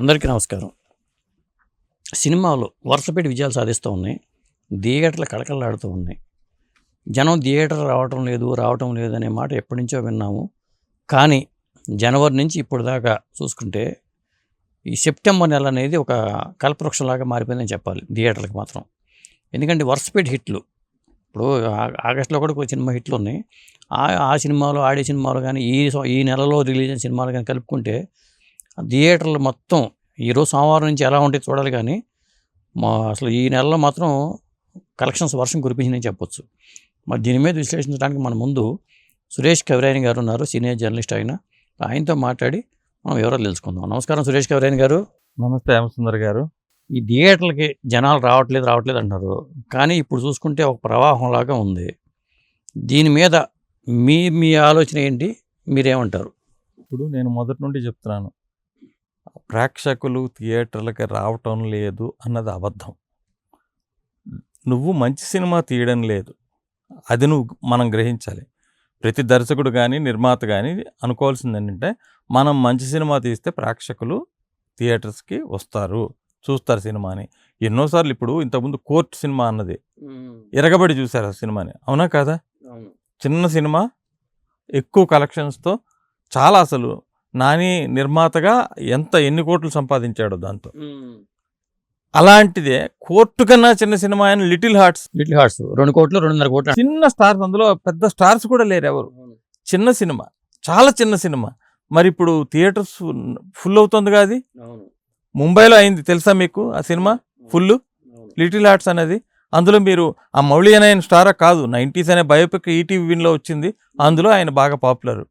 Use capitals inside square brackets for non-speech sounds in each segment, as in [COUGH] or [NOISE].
అందరికీ నమస్కారం. సినిమాలు వరుసపెట్టి విజయాలు సాధిస్తూ ఉన్నాయి. థియేటర్లు కళకళలాడుతూ ఉన్నాయి. జనం థియేటర్ రావటం లేదు రావటం లేదు అనే మాట ఎప్పటి నుంచో విన్నాము. కానీ జనవరి నుంచి ఇప్పుడు దాకా చూసుకుంటే ఈ సెప్టెంబర్ నెల అనేది ఒక కల్పవృక్షంలాగా మారిపోయిందని చెప్పాలి థియేటర్లకు మాత్రం. ఎందుకంటే వరుసపెట్టి హిట్లు. ఇప్పుడు ఆగస్టులో కూడా కొన్ని సినిమా హిట్లు ఉన్నాయి. ఆ ఆ సినిమాలు ఆడే సినిమాలు కానీ ఈ ఈ నెలలో రిలీజ్ అయిన సినిమాలు కానీ కలుపుకుంటే థియేటర్లు మొత్తం ఈరోజు సోమవారం నుంచి ఎలా ఉంటాయి చూడాలి కానీ మా అసలు ఈ నెలలో మాత్రం కలెక్షన్స్ వర్షం కురిపించిందని చెప్పొచ్చు. మరి దీని మీద విశ్లేషించడానికి మన ముందు సురేష్ కవిరాయని గారు ఉన్నారు సీనియర్ జర్నలిస్ట్ ఆయన. ఆయనతో మాట్లాడి మనం వివరాలు తెలుసుకుందాం. నమస్కారం సురేష్ కవిరాయని గారు. నమస్తే హేమసుందర్ గారు. ఈ థియేటర్లకి జనాలు రావట్లేదు రావట్లేదు అంటారు కానీ ఇప్పుడు చూసుకుంటే ఒక ప్రవాహంలాగా ఉంది. దీని మీద మీ మీ ఆలోచన ఏంటి? మీరేమంటారు? ఇప్పుడు నేను మొదటి నుండి చెప్తున్నాను. ప్రేక్షకులు థియేటర్లకి రావటం లేదు అన్నది అబద్ధం. నువ్వు మంచి సినిమా తీయడం లేదు. అది నువ్వు మనం గ్రహించాలి. ప్రతి దర్శకుడు కానీ నిర్మాత కానీ అనుకోవాల్సింది ఏంటంటే మనం మంచి సినిమా తీస్తే ప్రేక్షకులు థియేటర్స్కి వస్తారు. చూస్తారు సినిమాని. ఎన్నోసార్లు ఇప్పుడు ఇంతకుముందు కోర్ట్ సినిమా అన్నది. ఎరగబడి చూశారు ఆ సినిమాని. అవునా కాదా? చిన్న సినిమా ఎక్కువ కలెక్షన్స్తో చాలా అసలు నాని నిర్మాతగా ఎంత ఎన్ని కోట్లు సంపాదించాడో దాంతో. అలాంటిదే కోర్టు కన్నా చిన్న సినిమా అయిన లిటిల్ హార్ట్స్. లిటిల్ హార్ట్స్ రెండు కోట్లు రెండున్నర కోట్లు. చిన్న స్టార్స్ అందులో పెద్ద స్టార్స్ కూడా లేరు ఎవరు. చిన్న సినిమా చాలా చిన్న సినిమా. మరి ఇప్పుడు థియేటర్స్ ఫుల్ అవుతుందిగా అది? ముంబైలో అయింది తెలుసా మీకు? ఆ సినిమా ఫుల్ లిటిల్ హార్ట్స్ అనేది. అందులో మీరు ఆ మౌళి అనే ఆయన స్టారా కాదు నైంటీస్ అనే బయోపిక్ ఈటీవీ విన్లో వచ్చింది. అందులో ఆయన బాగా పాపులర్.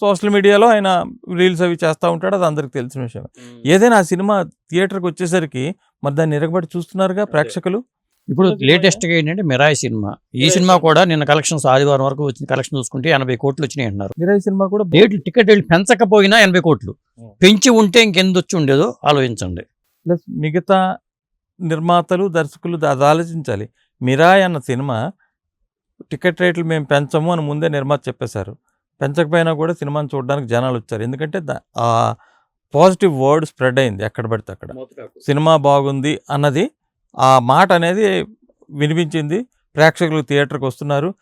సోషల్ మీడియాలో ఆయన రీల్స్ అవి చేస్తూ ఉంటాడు అది అందరికి తెలిసిన విషయం ఏదైనా ఆ సినిమా థియేటర్కి వచ్చేసరికి మరి దాన్ని ఎరగబడి చూస్తున్నారుగా ప్రేక్షకులు? ఇప్పుడు లేటెస్ట్గా ఏంటంటే మిరాయి సినిమా. ఈ సినిమా కూడా నిన్న కలెక్షన్స్ ఆదివారం వరకు వచ్చిన కలెక్షన్ చూసుకుంటే ఎనభై కోట్లు వచ్చినాయి అంటున్నారు. మిరాయి సినిమా కూడా రేట్లు టికెట్ రేట్లు పెంచకపోయినా ఎనభై కోట్లు. పెంచి ఉంటే ఇంకెందు వచ్చి ఉండేదో ఆలోచించండి. ప్లస్ మిగతా నిర్మాతలు దర్శకులు అది ఆలోచించాలి. మిరాయ్ అన్న సినిమా టికెట్ రేట్లు మేము పెంచము అని ముందే నిర్మాత చెప్పేశారు. పెంచకపోయినా కూడా సినిమాని చూడడానికి జనాలు వచ్చారు. ఎందుకంటే ఆ పాజిటివ్ వర్డ్ స్ప్రెడ్ అయింది ఎక్కడ పడితే అక్కడ. సినిమా బాగుంది అన్నది ఆ మాట అనేది వినిపించింది. ప్రేక్షకులు థియేటర్కి వస్తున్నారు.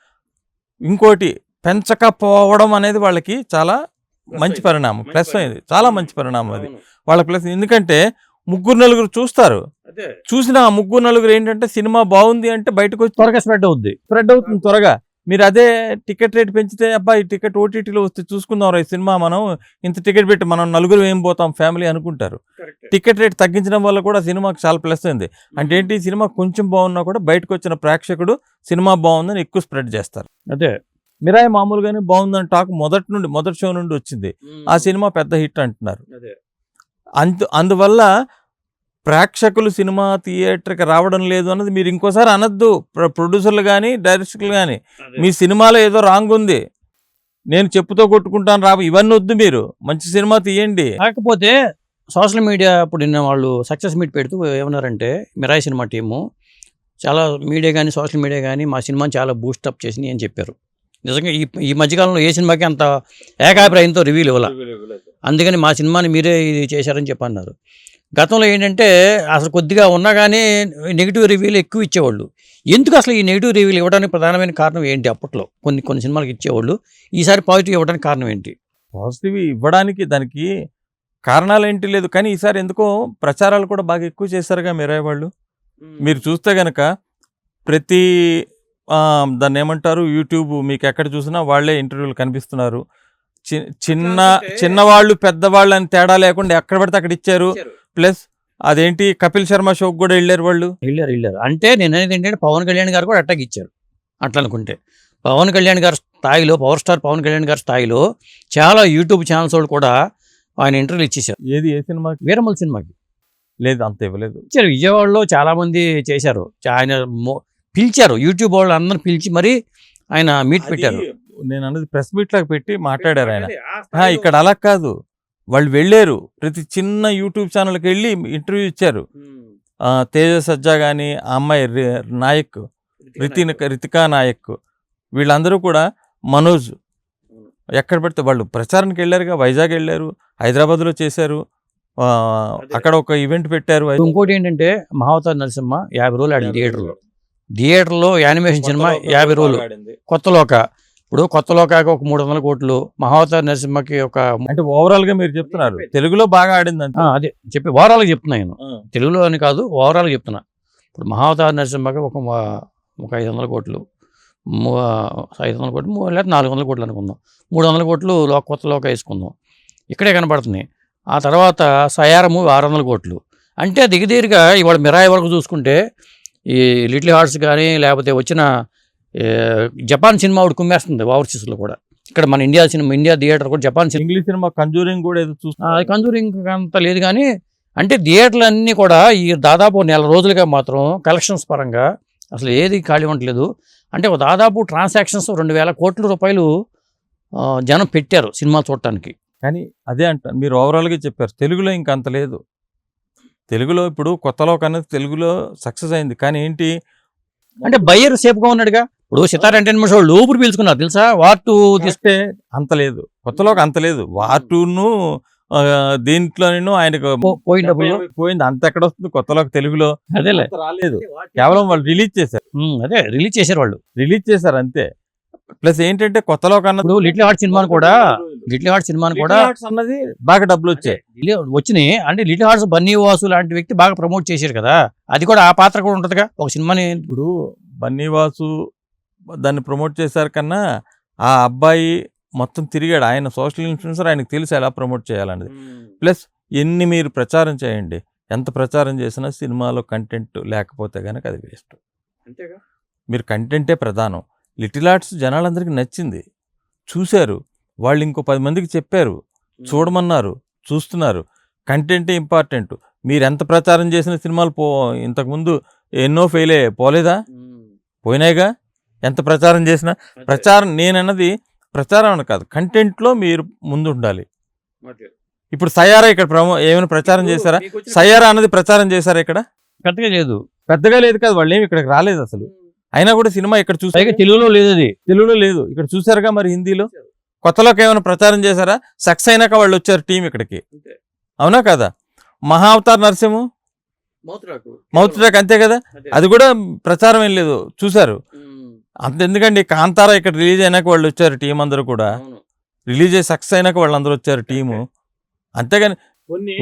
ఇంకోటి పెంచకపోవడం అనేది వాళ్ళకి చాలా మంచి పరిణామం. ప్లస్ అయింది. చాలా మంచి పరిణామం అది. వాళ్ళ ప్లస్ ఎందుకంటే ముగ్గురు నలుగురు చూస్తారు. చూసిన ఆ ముగ్గురు నలుగురు ఏంటంటే సినిమా బాగుంది అంటే బయటకు వచ్చి త్వరగా స్ప్రెడ్ అవుద్ది. స్ప్రెడ్ అవుతుంది త్వరగా. మీరు అదే టికెట్ రేట్ పెంచితే అబ్బా ఈ టికెట్ ఓటీటీలో వస్తే చూసుకుందాం ఈ సినిమా మనం. ఇంత టికెట్ పెట్టి మనం నలుగురు ఏం పోతాం ఫ్యామిలీ అనుకుంటారు. టికెట్ రేట్ తగ్గించడం వల్ల కూడా సినిమాకి చాలా ప్లస్ అయింది. అంటే ఏంటి ఈ సినిమా కొంచెం బాగున్నా కూడా బయటకు వచ్చిన ప్రేక్షకుడు సినిమా బాగుందని ఎక్కువ స్ప్రెడ్ చేస్తారు. అదే. మిరాయి మామూలుగానే బాగుందని టాక్ మొదటి నుండి మొదటి షో నుండి వచ్చింది. ఆ సినిమా పెద్ద హిట్ అంటున్నారు. అందు అందువల్ల ప్రేక్షకులు సినిమా థియేటర్కి రావడం లేదు అన్నది మీరు ఇంకోసారి అనొద్దు. ప్ర- ప్రొడ్యూసర్లు కానీ డైరెక్టర్లు కానీ మీ సినిమాలో ఏదో రాంగ్ ఉంది. నేను చెప్పుతో కొట్టుకుంటాను రా ఇవన్నీ వద్దు మీరు. మంచి సినిమా తీయండి. కాకపోతే సోషల్ మీడియా ఇప్పుడు నిన్న వాళ్ళు సక్సెస్ మీట్ పెడుతూ ఏమన్నారంటే మిరాయి సినిమా టీము చాలా మీడియా కానీ సోషల్ మీడియా కానీ మా సినిమాని చాలా బూస్టప్ చేసింది అని చెప్పారు. నిజంగా ఈ ఈ మధ్యకాలంలో ఏ సినిమాకి అంత ఏకాభిప్రాయంతో రివ్యూలు ఇవ్వాల. అందుకని మా సినిమాని మీరే ఇది చేశారని చెప్పి అన్నారు గతంలో ఏంటంటే అసలు కొద్దిగా ఉన్నా కానీ నెగిటివ్ రివ్యూలు ఎక్కువ ఇచ్చేవాళ్ళు. ఎందుకు అసలు ఈ నెగిటివ్ రివ్యూలు ఇవ్వడానికి ప్రధానమైన కారణం ఏంటి అప్పట్లో? కొన్ని కొన్ని సినిమాలకు ఇచ్చేవాళ్ళు. ఈసారి పాజిటివ్ ఇవ్వడానికి కారణం ఏంటి? పాజిటివ్ ఇవ్వడానికి దానికి కారణాలు ఏంటి లేదు కానీ ఈసారి ఎందుకో ప్రచారాలు కూడా బాగా ఎక్కువ చేశారుగా మిరాయి వాళ్ళు. మీరు చూస్తే గనక ప్రతి ఆ, దాన్ని ఏమంటారు యూట్యూబ్ మీకు ఎక్కడ చూసినా వాళ్ళే ఇంటర్వ్యూలు కనిపిస్తున్నారు. చిన్న చిన్నవాళ్ళు పెద్దవాళ్ళు అని తేడా లేకుండా ఎక్కడ పడితే అక్కడ ఇచ్చారు. ప్లస్ అదేంటి కపిల్ శర్మ షోకి కూడా వెళ్ళారు వాళ్ళు? వెళ్ళారు వెళ్ళారు. అంటే నేను అనేది ఏంటంటే పవన్ కళ్యాణ్ గారు కూడా అట్టాకి ఇచ్చారు. అట్లా అనుకుంటే. పవన్ కళ్యాణ్ గారి స్థాయిలో పవర్ స్టార్ పవన్ కళ్యాణ్ గారి స్థాయిలో చాలా యూట్యూబ్ ఛానల్స్ వాళ్ళు కూడా ఆయన ఇంటర్వ్యూలు ఇచ్చేసారు ఏది ఏ సినిమాకి? వీరమల్ సినిమాకి. లేదు అంత ఇవ్వలేదు. ఇచ్చారు. విజయవాడలో చాలా మంది చేశారు. ఆయన పిలిచారు. యూట్యూబ్ వాళ్ళు అందరిని పిలిచి మరి ఆయన మీట్ పెట్టారు. నేను అన్నది ప్రెస్ మీట్ లాగా పెట్టి మాట్లాడారు ఆయన. ఆ, ఇక్కడ అలా కాదు. వాళ్ళు వెళ్ళారు. ప్రతి చిన్న యూట్యూబ్ ఛానల్కి వెళ్ళి ఇంటర్వ్యూ ఇచ్చారు. ఆ, తేజ సజ్జా కానీ ఆ అమ్మాయి నాయక్ రితిన్ రితికా నాయక్ వీళ్ళందరూ కూడా మనోజ్. ఎక్కడ పడితే వాళ్ళు ప్రచారానికి వెళ్ళారుగా వైజాగ్ వెళ్ళారు హైదరాబాద్లో చేశారు. ఆ, అక్కడ ఒక ఈవెంట్ పెట్టారు. ఇంకోటి ఏంటంటే మహావతార్ నరసింహ యాభై రోజులు ఆడింది థియేటర్లో. థియేటర్లో యానిమేషన్ సినిమా యాభై రోజులు. కొత్త లోక. ఇప్పుడు కొత్త లోకాకి ఒక మూడు వందల కోట్లు మహావతార్ నరసింహకి ఒక అంటే ఓవరాల్గా మీరు చెప్తున్నారు. తెలుగులో బాగా ఆడింది అంటే అదే. చెప్పి ఓవరాల్గా చెప్తున్నా నేను. తెలుగులో అని కాదు ఓవరాల్గా చెప్తున్నా. ఇప్పుడు మహావతార్ నరసింహకి ఒక ఒక ఐదు వందల కోట్లు ము- ఐదు వందల కోట్లు లేదా నాలుగు వందల కోట్లు అనుకుందాం. మూడు వందల కోట్లు లో కొత్త లోక వేసుకుందాం. ఇక్కడే కనపడుతుంది ఆ తర్వాత సయారము ఆరు వందల కోట్లు. అంటే దిగదీరుగా ఇవాళ మిరాయి వరకు చూసుకుంటే ఈ లిటిల్ హార్ట్స్ కానీ లేకపోతే వచ్చిన జపాన్ సినిమా ఒకటి కుమ్మేస్తుంది ఓవర్సీస్లో కూడా. ఇక్కడ మన ఇండియా సినిమా ఇండియా థియేటర్ కూడా Japan cinema. English cinema Conjuring కూడా ఏదో అది కంజూరింగ్ అంత లేదు కానీ అంటే థియేటర్లు అన్నీ కూడా ఈ దాదాపు నెల రోజులుగా మాత్రం కలెక్షన్స్ పరంగా అసలు ఏది ఖాళీ ఉండట్లేదు. అంటే దాదాపు ట్రాన్సాక్షన్స్ రెండు వేల కోట్ల రూపాయలు జనం పెట్టారు సినిమా చూడటానికి. కానీ అదే అంట మీరు ఓవరాల్గా చెప్పారు తెలుగులో ఇంకా అంత లేదు. తెలుగులో ఇప్పుడు కొత్త లోక అనేది తెలుగులో సక్సెస్ అయింది. కానీ ఏంటి? అంటే బయ్యర్ సేఫ్గా ఉన్నాడుగా. ఇప్పుడు సితార్ ఎంటర్టైన్మెంట్స్ వాళ్ళు ఊపిరి పీల్చుకున్నారు తెలుసా? వార్ టూ తీసుకుంటే అంత లేదు. కొత్తలోకి అంత లేదు. వాటును దీంట్లోనూ ఆయనకు పోయిన డబ్బులు. పోయింది. అంత ఎక్కడ వస్తుంది? కొత్తలోకి తెలుగులో అదేలే. రాలేదు. కేవలం వాళ్ళు రిలీజ్ చేశారు. అదే రిలీజ్ చేశారు వాళ్ళు. రిలీజ్ చేశారు అంతే. ప్లస్ ఏంటంటే కొత్తలోకి అన్నది ఇప్పుడు లిటిల్ హార్ట్ సినిమాని కూడా లిటిల్ హార్ట్ సినిమాని కూడా అన్నది బాగా డబ్బులు వచ్చాయి. వచ్చినాయి. అంటే లిటిల్ హార్ట్స్ బన్నీ వాసు లాంటి వ్యక్తి బాగా ప్రమోట్ చేశారు కదా. అది కూడా ఆ పాత్ర కూడా ఉంటుందిగా. ఒక సినిమాని ఇప్పుడు బన్నీవాసు దాన్ని ప్రమోట్ చేశారు కన్నా ఆ అబ్బాయి మొత్తం తిరిగాడు. ఆయన సోషల్ ఇన్ఫ్లుయెన్సర్ ఆయనకు తెలుసు ఎలా ప్రమోట్ చేయాలనేది ప్లస్ ఎన్ని మీరు ప్రచారం చేయండి. ఎంత ప్రచారం చేసినా సినిమాలో కంటెంట్ లేకపోతే కనుక అది వేస్ట్. అంతేగా? మీరు కంటెంటే ప్రధానం. లిటిల్ ఆర్ట్స్ జనాలందరికీ నచ్చింది. చూశారు. వాళ్ళు ఇంకో పది మందికి చెప్పారు. చూడమన్నారు. చూస్తున్నారు. కంటెంటే ఇంపార్టెంట్. మీరు ఎంత ప్రచారం చేసిన సినిమాలు పో ఇంతకుముందు ఎన్నో ఫెయిల్ అయ్యాయి పోలేదా పోయినాయిగా? ఎంత ప్రచారం చేసినా ప్రచారం నేనన్నది ప్రచారం అని కాదు కంటెంట్లో మీరు ముందు ఉండాలి ఇప్పుడు సయారా ఇక్కడ ప్రమో ఏమైనా ప్రచారం చేశారా? సయారా అన్నది ప్రచారం చేశారా ఇక్కడ? పెద్దగా లేదు. పెద్దగా లేదు కదా వాళ్ళు ఏమి ఇక్కడికి రాలేదు అసలు. అయినా కూడా సినిమా ఇక్కడ చూసారు పైగా తెలుగులో లేదు అది. తెలుగులో లేదు. ఇక్కడ చూసారుగా మరి హిందీలో? కొత్తలోకి ఏమైనా ప్రచారం చేశారా? సక్సెస్ అయినాక వాళ్ళు వచ్చారు టీం ఇక్కడికి. అవునా కదా? మహావతార్ నరసింహ? మౌత్ ట్రాక్ అంతే కదా? అది కూడా ప్రచారం ఏం లేదు. చూశారు. అంత ఎందుకండి కాంతారా ఇక్కడ రిలీజ్ అయినాక వాళ్ళు వచ్చారు టీం అందరూ కూడా. రిలీజ్ అయ్యి సక్సెస్ అయినాక వాళ్ళందరూ వచ్చారు టీము. అంతేగాని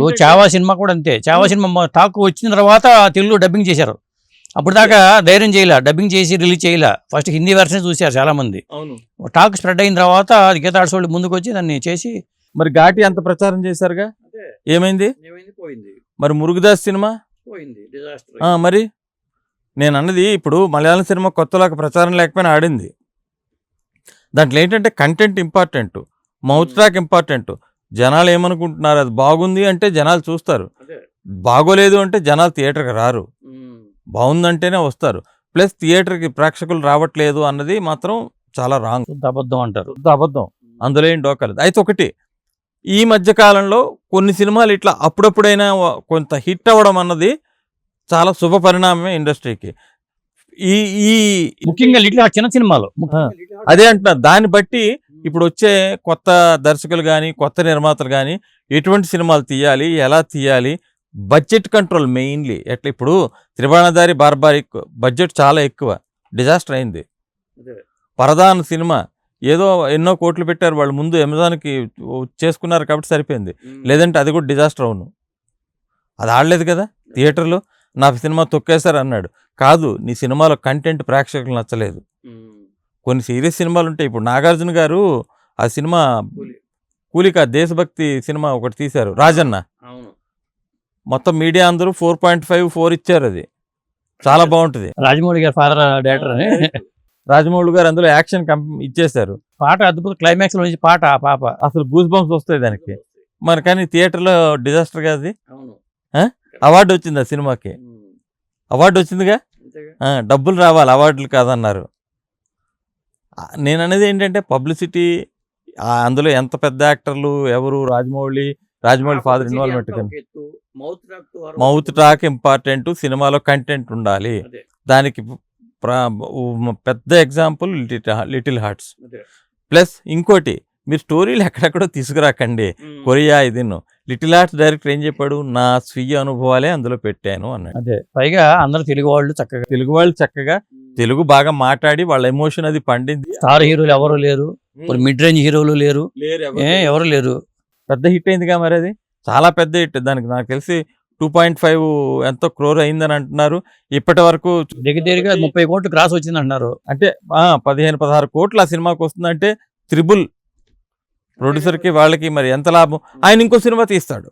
ఓ చావా సినిమా కూడా అంతే. చావా సినిమా టాక్ వచ్చిన తర్వాత తెలుగు డబ్బింగ్ చేశారు. అప్పుడు దాకా ధైర్యం చేయలే డబ్బింగ్ చేసి రిలీజ్ చేయలే. ఫస్ట్ హిందీ వెర్షన్ చూశారు చాలా మంది అవును టాక్ స్ప్రెడ్ అయిన తర్వాత అది గీత ఆర్ట్స్ వాళ్ళు ముందుకు వచ్చి దాన్ని చేసి మరి ఘాటి అంత ప్రచారం చేశారుగా? ఏమైంది? పోయింది. మరి మురుగుదాస్ సినిమా? పోయింది. ఆ, మరి? నేను అన్నది ఇప్పుడు మలయాళం సినిమా కొత్తలాగా ప్రచారం లేకపోయినా ఆడింది. దాంట్లో ఏంటంటే content important mouth track important జనాలు ఏమనుకుంటున్నారు? అది బాగుంది అంటే జనాలు చూస్తారు. బాగోలేదు అంటే జనాలు థియేటర్కి రారు. బాగుందంటేనే వస్తారు. ప్లస్ థియేటర్కి ప్రేక్షకులు రావట్లేదు అన్నది మాత్రం చాలా రాంగ్ అబద్ధం అంటారు. అబద్ధం. అందులో ఏం డోకలేదు అయితే ఒకటి ఈ మధ్య కాలంలో కొన్ని సినిమాలు ఇట్లా అప్పుడప్పుడైనా కొంత హిట్ అవ్వడం అన్నది చాలా శుభ పరిణామమే ఇండస్ట్రీకి. ఈ ఈ ముఖ్యంగా లిటిల్ హార్ట్ చిన్న సినిమాలు. అదే అంటున్నా దాన్ని బట్టి ఇప్పుడు వచ్చే కొత్త దర్శకులు కానీ కొత్త నిర్మాతలు కానీ ఎటువంటి సినిమాలు తీయాలి ఎలా తీయాలి బడ్జెట్ కంట్రోల్ మెయిన్లీ. ఎట్లా ఇప్పుడు త్రిబాణధారి బార్బారిక్ బడ్జెట్ చాలా ఎక్కువ. డిజాస్టర్ అయింది. పరదాన సినిమా. ఏదో ఎన్నో కోట్లు పెట్టారు వాళ్ళు ముందు అమెజాన్కి చేసుకున్నారు కాబట్టి సరిపోయింది. లేదంటే అది కూడా డిజాస్టర్ అవును. అది ఆడలేదు కదా థియేటర్లో. నా సినిమా తొక్కేశారు అన్నాడు కాదు నీ సినిమాలో కంటెంట్ ప్రేక్షకులు నచ్చలేదు. కొన్ని సీరియస్ సినిమాలు ఉంటాయి ఇప్పుడు నాగార్జున గారు ఆ సినిమా కూలి. కూలిక దేశభక్తి సినిమా ఒకటి తీశారు. రాజన్న. అవును. మొత్తం మీడియా అందరూ ఫోర్ పాయింట్ ఫైవ్ ఫోర్ ఇచ్చారు అది. చాలా బాగుంటుంది. రాజమౌళి గారి ఫాదర్ డైరెక్టర్ అని. రాజమౌళి గారు అందులో యాక్షన్ కంప్ ఇచ్చేశారు. పాట అద్భుత. క్లైమాక్స్లో నుంచి పాట ఆ పాప. అసలు గూస్ బంప్స్ వస్తాయి దానికి. మరి కానీ థియేటర్లో డిజాస్టర్ అవును. అవార్డు వచ్చింది ఆ సినిమాకి అవార్డు వచ్చిందిగా? డబ్బులు రావాలి అవార్డులు కాదన్నారు. నేను అనేది ఏంటంటే పబ్లిసిటీ అందులో ఎంత పెద్ద యాక్టర్లు ఎవరు? Rajamouli Rajamouli father involvement mouth talk important సినిమాలో కంటెంట్ ఉండాలి. దానికి పెద్ద ఎగ్జాంపుల్ లిటిల్ హార్ట్స్. ప్లస్ ఇంకోటి మీరు స్టోరీలు ఎక్కడెక్కడో తీసుకురాకండి. కొరియా ఇది లిటిల్ ఆర్ట్స్ డైరెక్టర్ ఏం చెప్పాడు? నా స్వీయ అనుభవాలే అందులో పెట్టాను అన్నాడు. అదే. పైగా అందరు తెలుగు వాళ్ళు చక్కగా. తెలుగు వాళ్ళు చక్కగా తెలుగు బాగా మాట్లాడి వాళ్ళ ఎమోషన్ అది పండింది. స్టార్ హీరోలు ఎవరు లేరు? మిడ్ రేంజ్ హీరోలు లేరు? ఏ ఎవరు లేరు? పెద్ద హిట్ అయిందిగా మరి అది? చాలా పెద్ద హిట్. దానికి నాకు తెలిసి టూ పాయింట్ ఫైవ్ ఎంతో క్రోర్ అయిందని అంటున్నారు. ఇప్పటి వరకు దగ్గర దగ్గరగా ముప్పై కోట్లు క్రాస్ వచ్చింది అంటున్నారు అంటే ఆ, పదిహేను పదహారు కోట్లు ఆ సినిమాకి వస్తుందంటే త్రిబుల్ ప్రొడ్యూసర్కి వాళ్ళకి మరి ఎంత లాభం? ఆయన ఇంకో సినిమా తీస్తాడు.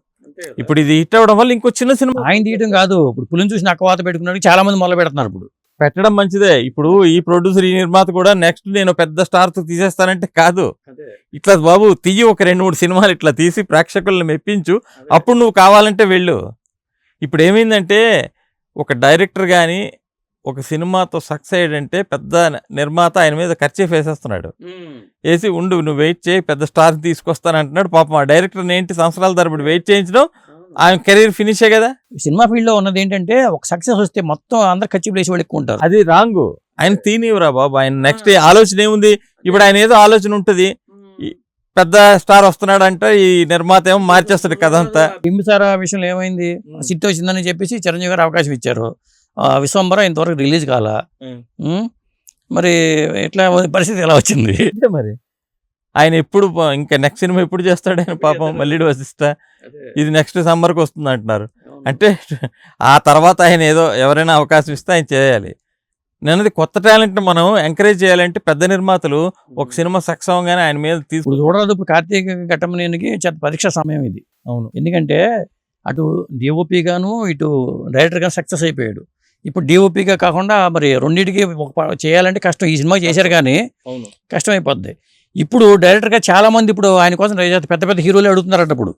ఇప్పుడు ఇది హిట్ అవ్వడం వల్ల ఇంకో చిన్న సినిమా ఆయన తీయడం కాదు. ఇప్పుడు పులిని చూసి నక్కవాత పెట్టుకున్నాడు చాలా మంది మొదలు పెడుతున్నారు ఇప్పుడు. పెట్టడం మంచిదే. ఇప్పుడు ఈ ప్రొడ్యూసర్ ఈ నిర్మాత కూడా నెక్స్ట్ నేను పెద్ద స్టార్తో తీసేస్తానంటే కాదు. ఇట్లా బాబు తీయి ఒక రెండు మూడు సినిమాలు ఇట్లా తీసి ప్రేక్షకులను మెప్పించు. అప్పుడు నువ్వు కావాలంటే వెళ్ళు. ఇప్పుడు ఏమైందంటే ఒక డైరెక్టర్ కానీ ఒక సినిమాతో సక్సెస్ అయ్యాడంటే పెద్ద నిర్మాత ఆయన మీద ఖర్చే వేసేస్తున్నాడు. వేసి ఉండు నువ్వు వెయిట్ చేయి పెద్ద స్టార్ తీసుకొస్తాను అంటున్నాడు. పాపం ఆ డైరెక్టర్ ఏంటి సంవత్సరాల తరబడి వెయిట్ చేయించడం ఆయన కెరీర్ ఫినిషే కదా? సినిమా ఫీల్డ్లో ఉన్నది ఏంటంటే ఒక సక్సెస్ వస్తే మొత్తం అందరు ఖర్చు ప్లేసి వాళ్ళు ఎక్కువ ఉంటారు. అది రాంగ్. ఆయన తీనివరా బాబు? ఆయన నెక్స్ట్ ఆలోచన ఏముంది? ఇప్పుడు ఆయన ఏదో ఆలోచన ఉంటుంది. పెద్ద స్టార్ వస్తున్నాడు అంటే ఈ నిర్మాత ఏమో మార్చేస్తాడు కథ అంతా. బింబిసార విషయంలో ఏమైంది? సిట్ వచ్చిందని చెప్పేసి చిరంజీవి గారు అవకాశం ఇచ్చారు. విశ్వంబర ఇంతవరకు రిలీజ్ కాల? మరి ఎట్లా పరిస్థితి ఎలా వచ్చింది? మరి ఆయన ఎప్పుడు ఇంకా నెక్స్ట్ సినిమా ఎప్పుడు చేస్తాడు ఆయన? పాపం మళ్ళీ వసిస్త ఇది నెక్స్ట్ సమ్మర్కి వస్తుంది అంటున్నారు. అంటే ఆ తర్వాత ఆయన ఏదో ఎవరైనా అవకాశం ఇస్తే ఆయన చేయాలి. నేనది కొత్త టాలెంట్ మనం ఎంకరేజ్ చేయాలంటే పెద్ద నిర్మాతలు ఒక సినిమా సక్సెస్ అవగానే ఆయన మీద తీసుకు చూడరాదు ఇప్పుడు కార్తీక ఘట్టమనేనికి చెత్త పరీక్ష సమయం ఇది. అవును. ఎందుకంటే అటు డిఓపి గాను ఇటు డైరెక్టర్ గాను సక్సెస్ అయిపోయాడు. ఇప్పుడు డిఓపిగా కాకుండా మరి రెండింటికి చేయాలంటే కష్టం. ఈ సినిమా చేశారు కానీ అవును. కష్టం అయిపోద్ది ఇప్పుడు డైరెక్టర్గా చాలా మంది ఇప్పుడు ఆయన కోసం. పెద్ద పెద్ద హీరోలు అడుగుతున్నారట ఇప్పుడు.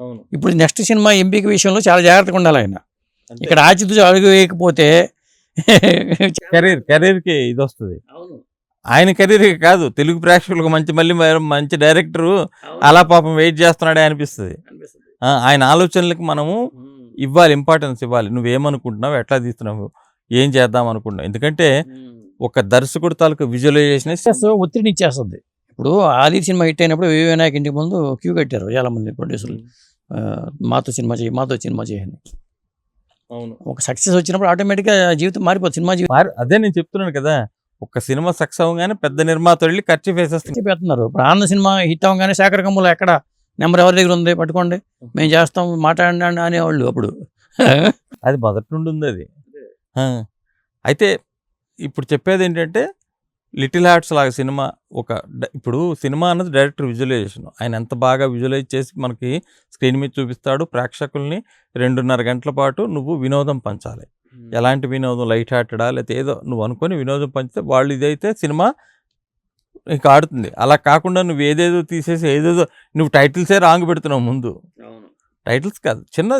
అవును. ఇప్పుడు నెక్స్ట్ సినిమా ఎంపిక విషయంలో చాలా జాగ్రత్తగా ఉండాలి ఆయన. ఇక్కడ ఆచితూచి అడుగు వేయకపోతే [LAUGHS] కెరీర్ కెరీర్కి ఇది వస్తుంది. ఆయన కెరీర్ కాదు తెలుగు ప్రేక్షకులకు మంచి మళ్ళీ మంచి డైరెక్టర్ అలా పాపం వెయిట్ చేస్తున్నాడే అనిపిస్తుంది. ఆ, ఆయన ఆలోచనలకు మనము ఇవ్వాలి ఇంపార్టెన్స్ ఇవ్వాలి. నువ్వేమనుకుంటున్నావు ఎట్లా తీస్తున్నావు ఏం చేద్దాం అనుకుంటున్నావు? ఎందుకంటే ఒక దర్శకుడు తాలూకు విజువలైజేషన్ ఒత్తిడిని ఇచ్చేస్తుంది. ఇప్పుడు ఆది సినిమా హిట్ అయినప్పుడు వివి వినాయక్ ఇంటికి ముందు క్యూ కట్టారు చాలా మంది ప్రొడ్యూసర్లు. ఆ, మాతో సినిమా చేయి మాతో సినిమా చేయని అవును. ఒక సక్సెస్ వచ్చినప్పుడు ఆటోమేటిక్గా జీవితం మారిపోతుంది సినిమా జీవితం మారి- అదే నేను చెప్తున్నాను కదా ఒక సినిమా సక్సెస్ అవగానే పెద్ద నిర్మాత వెళ్ళి ఖర్చు వేసేస్తుంది చెప్పేస్తున్నారు ఇప్పుడు ఆనంద సినిమా హిట్ అవ్వగానే శేఖర్ కమ్ములు ఎక్కడ నెంబర్ ఎవరి దగ్గర ఉంది? పట్టుకోండి. మేము చేస్తాం మాట్లాడండి అనేవాళ్ళు అప్పుడు. [LAUGHS] అది మొదటి నుండి ఉంది అది. అయితే ఇప్పుడు చెప్పేది ఏంటంటే లిటిల్ హార్ట్స్ లాగా సినిమా ఒక ఇప్పుడు సినిమా అన్నది డైరెక్టర్ విజువలైజేషన్. ఆయన ఎంత బాగా విజువలైజ్ చేసి మనకి స్క్రీన్ మీద చూపిస్తాడు ప్రేక్షకుల్ని రెండున్నర గంటల పాటు నువ్వు వినోదం పంచాలి. ఎలాంటి వినోదం? లైట్ హార్టెడా? లేకపోతే ఏదో నువ్వు అనుకొని వినోదం పంచితే వాళ్ళు ఇదైతే సినిమా ఇంకా ఆడుతుంది. అలా కాకుండా నువ్వు ఏదేదో తీసేసి ఏదేదో నువ్వు టైటిల్సే రాంగ్ పెడుతున్నావు ముందు. టైటిల్స్ కాదు చిన్న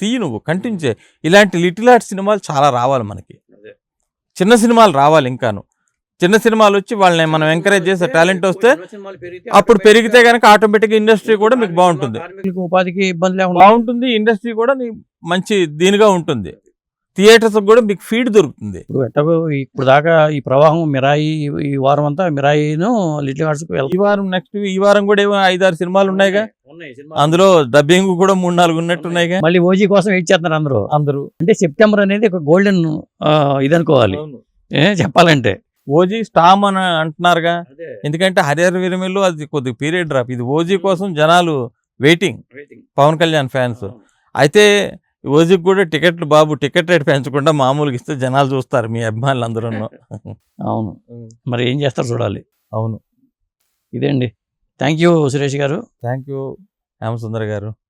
తీయి నువ్వు కంటిన్యూ చేయి. ఇలాంటి లిటిల్ ఆర్ట్ సినిమాలు చాలా రావాలి మనకి. చిన్న సినిమాలు రావాలి ఇంకాను. చిన్న సినిమాలు వచ్చి వాళ్ళని మనం ఎంకరేజ్ చేసే టాలెంట్ వస్తే అప్పుడు పెరిగితే కనుక ఆటోమేటిక్ ఇండస్ట్రీ కూడా మీకు బాగుంటుంది. ఉపాధికి ఇబ్బంది లేకుండా బాగుంటుంది ఇండస్ట్రీ కూడా నీ మంచి దీనిగా ఉంటుంది. థియేటర్స్ కూడా మీకు ఫీడ్ దొరుకుతుంది. ఇప్పుడు దాకా ఈ ప్రవాహం మిరాయి ఈ వారం అంతా మిరాయిను లిటిల్ హార్ట్స్కి ఈ వారం నెక్స్ట్ ఈ వారం కూడా ఏమో ఐదారు సినిమాలు ఉన్నాయిగా. అందులో డబ్బింగ్ కూడా మూడు నాలుగు ఉన్నట్టున్నాయిగా మళ్ళీ ఓజీ కోసం వెయిట్ చేస్తున్నారు అందరూ. అందరూ. అంటే సెప్టెంబర్ అనేది ఒక గోల్డెన్ ఇది అనుకోవాలి ఏ చెప్పాలంటే. ఓజీ స్టామ్ అని అంటున్నారుగా. ఎందుకంటే హరిహర వీరమిల్లు అది కొద్ది పీరియడ్ డ్రాప్. ఇది ఓజీ కోసం జనాలు వెయిటింగ్. పవన్ కళ్యాణ్ ఫ్యాన్స్. అయితే ఓజీకి కూడా టికెట్లు బాబు టికెట్ రేట్ పెంచకుండా మామూలుగా ఇస్తే జనాలు చూస్తారు మీ అభిమానులు అందరూ అవును మరి ఏం చేస్తారు చూడాలి. అవును. ఇదే అండి థ్యాంక్ యూ సురేష్ గారు. థ్యాంక్ యూ హేమసుందర్ గారు.